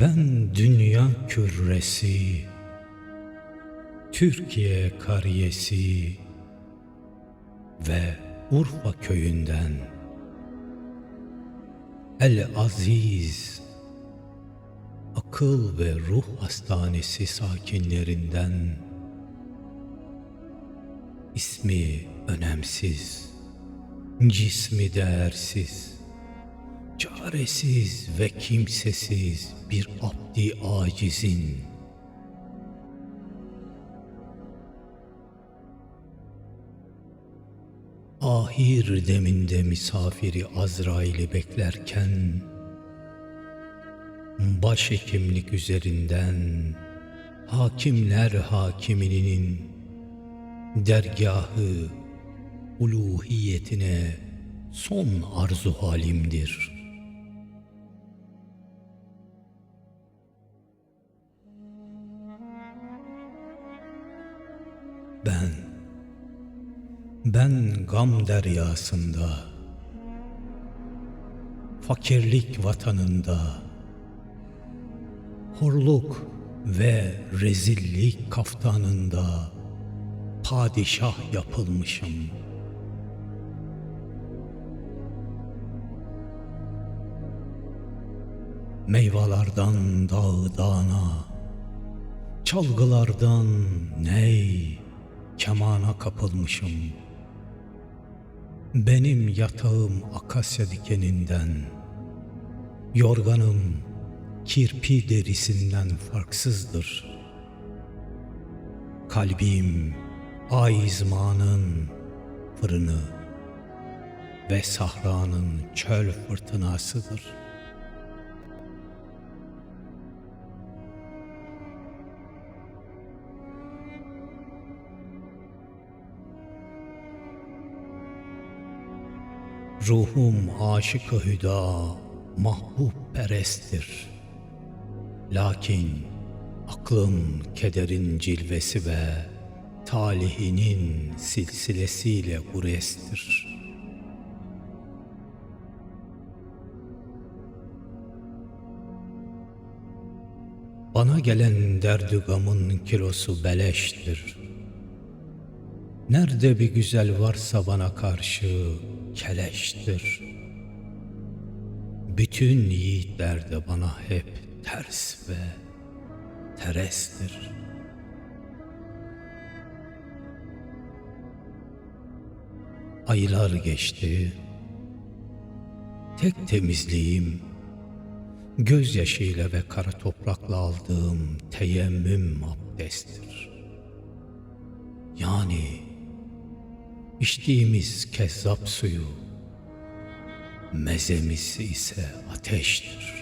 Ben dünya küresi, Türkiye kariyesi ve Urfa köyünden El Aziz Akıl ve Ruh Hastanesi sakinlerinden ismi önemsiz, cismi değersiz, çaresiz ve kimsesiz bir abdi acizin ahir deminde misafiri Azrail'i beklerken başhekimlik üzerinden hakimler hakiminin dergahı uluhiyetine son arzu halimdir. Ben gam deryasında, fakirlik vatanında, horluk ve rezillik kaftanında padişah yapılmışım. Meyvalardan dağ dağına, çalgılardan ney, kemana kapılmışım. Benim yatağım akasya dikeninden, yorganım kirpi derisinden farksızdır. Kalbim aizmanın fırını ve sahranın çöl fırtınasıdır. Ruhum aşık-ı hüda, mahbub peresttir. Lakin aklım kederin cilvesi ve talihinin silsilesiyle gurestir. Bana gelen derdi gamın kilosu beleştir. Nerede bir güzel varsa bana karşı keleştir. Bütün yiğitler de bana hep ters ve terestir. Aylar geçti. Tek temizliğim gözyaşıyla ve kara toprakla aldığım teyemmüm abdesttir. Yani içtiğimiz kezzap suyu, mezemiz ise ateştir.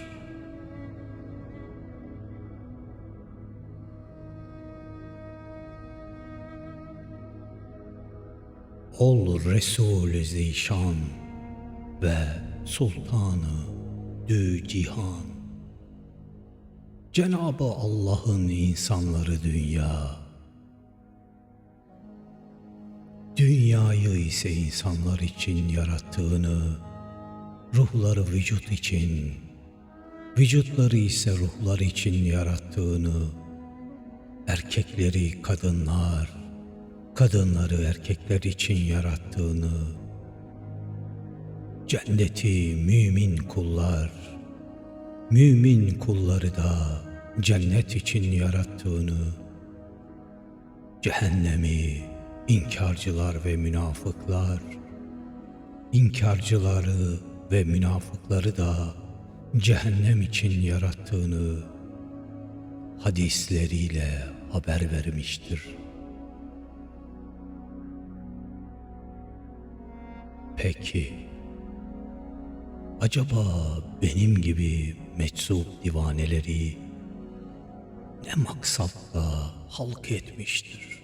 Ol Resul-i Zişan ve Sultanı Dü Cihan. Cenabı Allah'ın insanları dünya. Dünyayı ise insanlar için yarattığını, ruhları vücut için, vücutları ise ruhlar için yarattığını, erkekleri kadınlar, kadınları erkekler için yarattığını, cenneti mümin kullar, mümin kulları da cennet için yarattığını, cehennemi inkarcılar ve münafıklar, inkarcıları ve münafıkları da cehennem için yarattığını hadisleriyle haber vermiştir. Peki, acaba benim gibi meczup divaneleri ne maksatla halk etmiştir?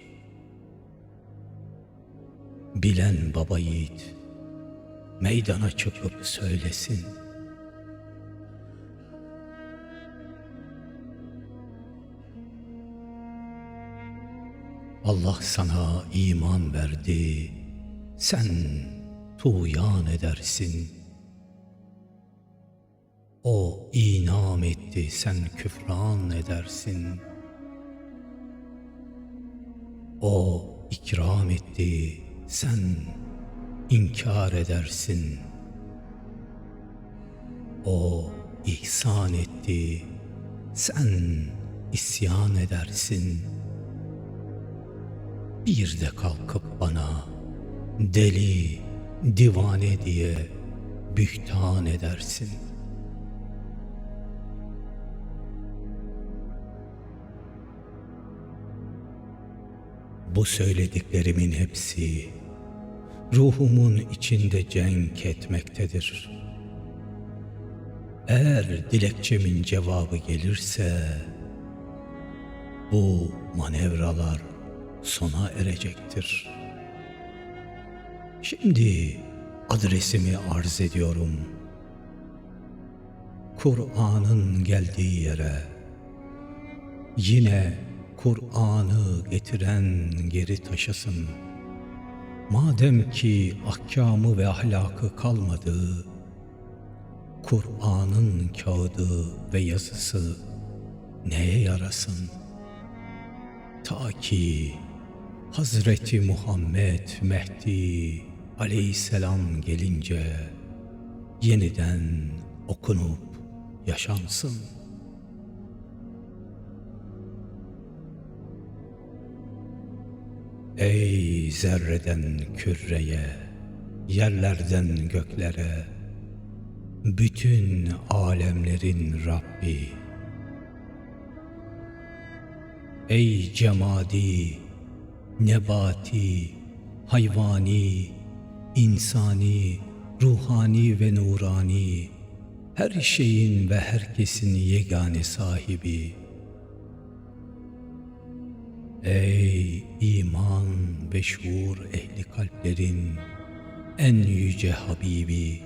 Bilen baba yiğit meydana çıkıp söylesin. Allah sana iman verdi, sen tuğyan edersin. O inam etti sen küfran edersin. O ikram etti sen inkar edersin. O ihsan etti sen isyan edersin. Bir de kalkıp bana deli, divane diye bühtan edersin. Bu söylediklerimin hepsi ruhumun içinde cenk etmektedir. Eğer dilekçemin cevabı gelirse bu manevralar sona erecektir. Şimdi adresimi arz ediyorum. Kur'an'ın geldiği yere yine Kur'an'ı getiren geri taşısın. Madem ki ahkamı ve ahlakı kalmadı, Kur'an'ın kağıdı ve yazısı neye yarasın? Ta ki Hazreti Muhammed Mehdi aleyhisselam gelince yeniden okunup yaşansın. Ey zerreden küreye, yerlerden göklere, bütün alemlerin Rabbi. Ey cemadi, nebati, hayvani, insani, ruhani ve nurani, her şeyin ve herkesin yegane sahibi. Ey iman ve şuur ehli kalplerin en yüce Habibi!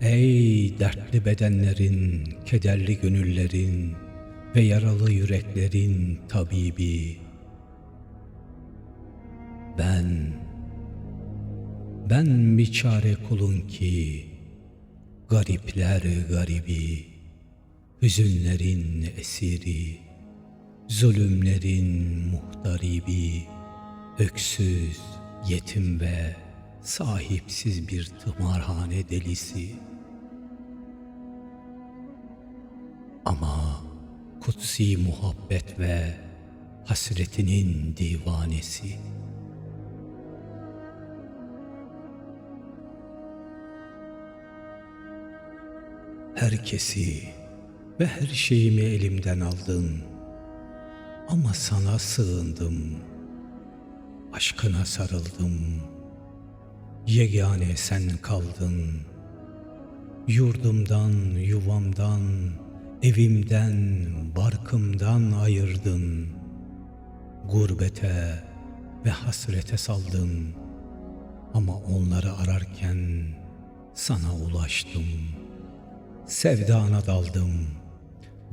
Ey dertli bedenlerin, kederli gönüllerin ve yaralı yüreklerin tabibi! Ben, ben bir çare kulun ki, garipler garibi, hüzünlerin esiri, zulümlerin muhtaribi, öksüz, yetim ve sahipsiz bir tımarhane delisi. Ama kutsi muhabbet ve hasretinin divanesi. Herkesi ve her şeyimi elimden aldın. Ama sana sığındım. Aşkına sarıldım. Yegane sen kaldın. Yurdumdan, yuvamdan, evimden, barkımdan ayırdın. Gurbete ve hasrete saldın. Ama onları ararken sana ulaştım. Sevdana daldım.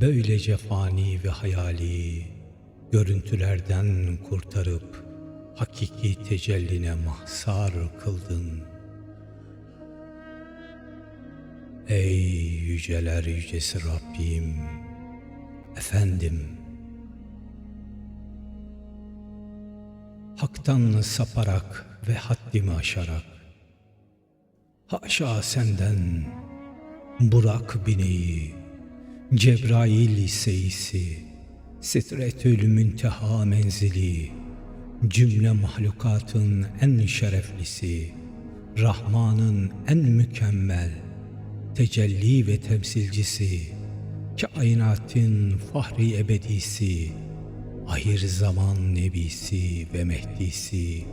Böylece fani ve hayali görüntülerden kurtarıp hakiki tecelline mahsar kıldın. Ey yüceler yücesi Rabbim, efendim, haktan saparak ve haddimi aşarak, haşa senden Burak bineği, Cebrail seyisi, Sitretül Münteha menzili, cümle mahlukatın en şereflisi, Rahman'ın en mükemmel, tecelli ve temsilcisi, kainatın fahri ebedisi, ahir zaman nebisi ve mehdisi,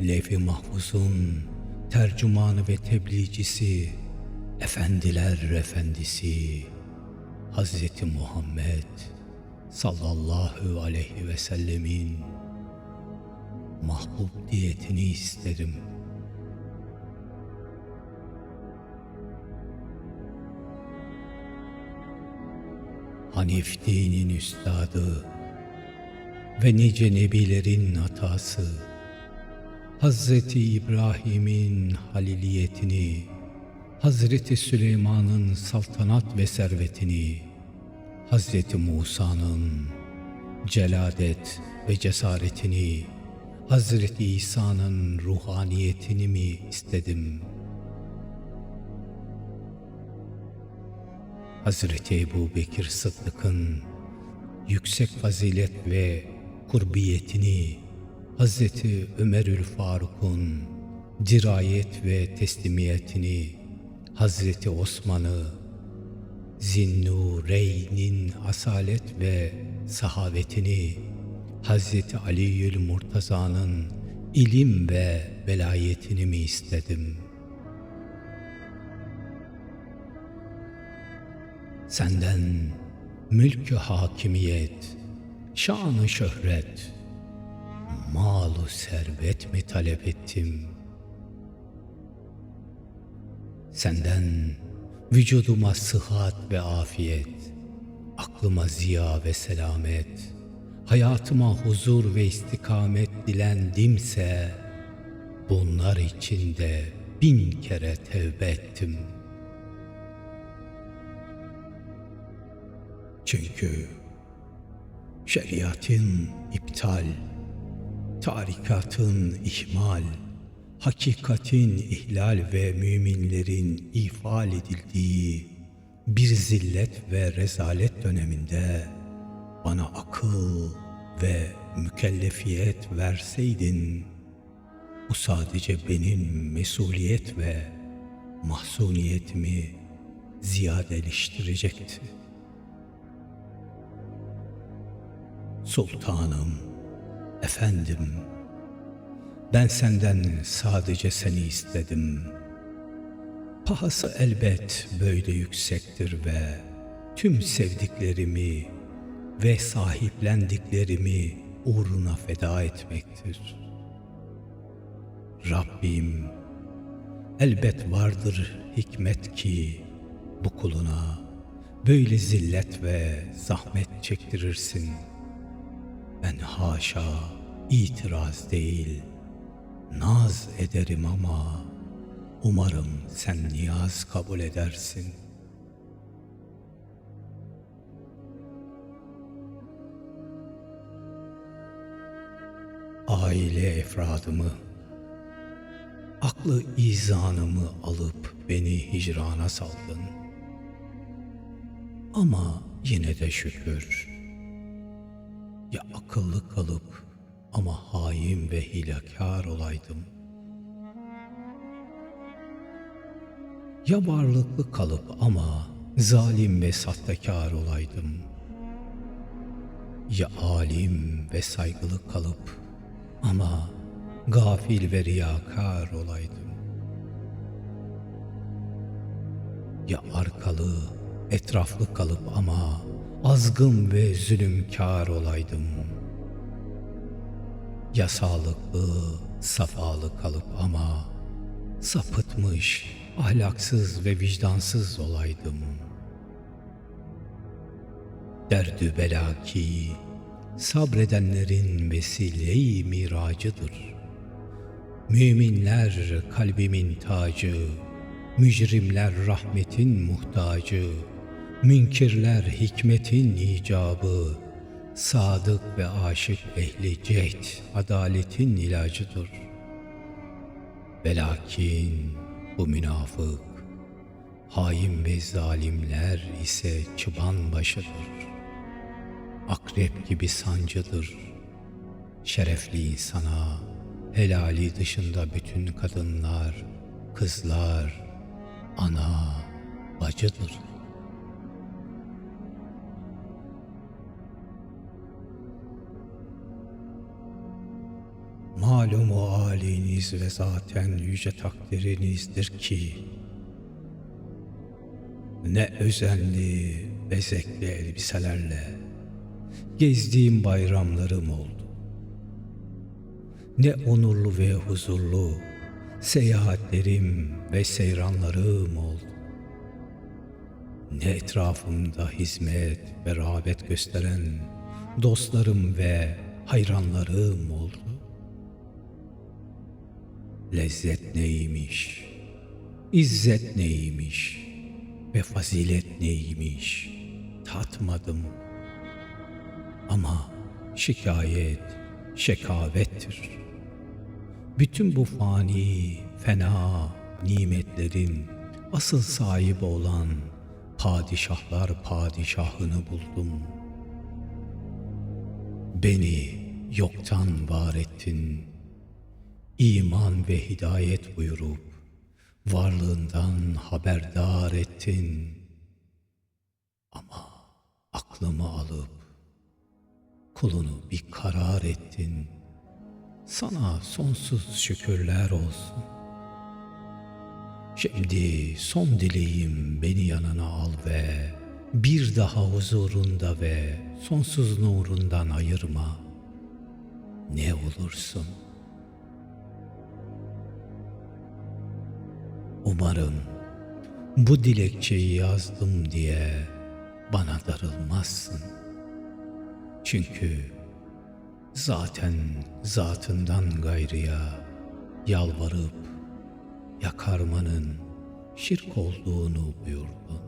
levh-i mahfuzun tercümanı ve tebliğcisi, efendiler efendisi, Hazreti Muhammed sallallahu aleyhi ve sellemin mahbub diyetini isterim. Hanif dinin üstadı ve nice nebilerin hatası, Hazreti İbrahim'in haliliyetini Hazreti Süleyman'ın saltanat ve servetini, Hazreti Musa'nın celadet ve cesaretini, Hazreti İsa'nın ruhaniyetini mi istedim? Hazreti Ebu Bekir Sıddık'ın yüksek fazilet ve kurbiyetini, Hazreti Ömerül Faruk'un dirayet ve teslimiyetini, Hazreti Osman'ı, Zinnureyn'in asalet ve sahavetini, Hazreti Ali'ül Murtaza'nın ilim ve velayetini mi istedim? Senden mülkü hakimiyet, şanı şöhret, malu servet mi talep ettim? Senden vücuduma sıhhat ve afiyet, aklıma ziya ve selamet, hayatıma huzur ve istikamet dilendimse, bunlar içinde bin kere tevbe ettim. Çünkü şeriatın iptal, tarikatın ihmal, hakikatin ihlal ve müminlerin ifal edildiği bir zillet ve rezalet döneminde bana akıl ve mükellefiyet verseydin, bu sadece benim mesuliyet ve mahzuniyetimi ziyadeleştirecekti. Sultanım, efendim, ben senden sadece seni istedim. Pahası elbet böyle yüksektir ve tüm sevdiklerimi ve sahiplendiklerimi uğruna feda etmektir. Rabbim, elbet vardır hikmet ki bu kuluna böyle zillet ve zahmet çektirirsin. Ben haşa itiraz değil, naz ederim ama umarım sen niyaz kabul edersin. Aile efradımı, aklı izanımı alıp beni hicrana saldın. Ama yine de şükür, ya akıllı kalıp ama hain ve hilakar olaydım. Ya varlıklı kalıp ama zalim ve sahtekar olaydım. Ya alim ve saygılı kalıp ama gafil ve riyakar olaydım. Ya arkalı, etraflı kalıp ama azgın ve zulümkar olaydım.'' Ya sağlıklı, safalı kalıp ama sapıtmış, ahlaksız ve vicdansız olaydım. Derdü bela ki sabredenlerin vesile-i miracıdır. Müminler kalbimin tacı, mücrimler rahmetin muhtacı, münkirler hikmetin icabı, Sadık ve aşık ehli cehd adaletin ilacıdır. Velakin bu münafık, hain ve zalimler ise çıban başıdır. Akrep gibi sancıdır. Şerefli insana helali dışında bütün kadınlar, kızlar, ana, bacıdır.'' Malum o haliniz ve zaten yüce takdirinizdir ki ne özenli, bezekli elbiselerle gezdiğim bayramlarım oldu. Ne onurlu ve huzurlu seyahatlerim ve seyranlarım oldu. Ne etrafımda hizmet ve rağbet gösteren dostlarım ve hayranlarım oldu lezzet neymiş, İzzet neymiş ve fazilet neymiş tatmadım. Ama şikayet şekavettir. Bütün bu fani, fena nimetlerin asıl sahibi olan padişahlar padişahını buldum. Beni yoktan var ettin. İman ve hidayet buyurup varlığından haberdar ettin. Ama aklımı alıp kulunu bir karar ettin. Sana sonsuz şükürler olsun. Şimdi son dileğim beni yanına al ve bir daha huzurunda ve sonsuz nurundan ayırma. Ne olursun. Umarım bu dilekçeyi yazdım diye bana darılmazsın. Çünkü zaten zatından gayrıya yalvarıp yakarmanın şirk olduğunu buyurdun.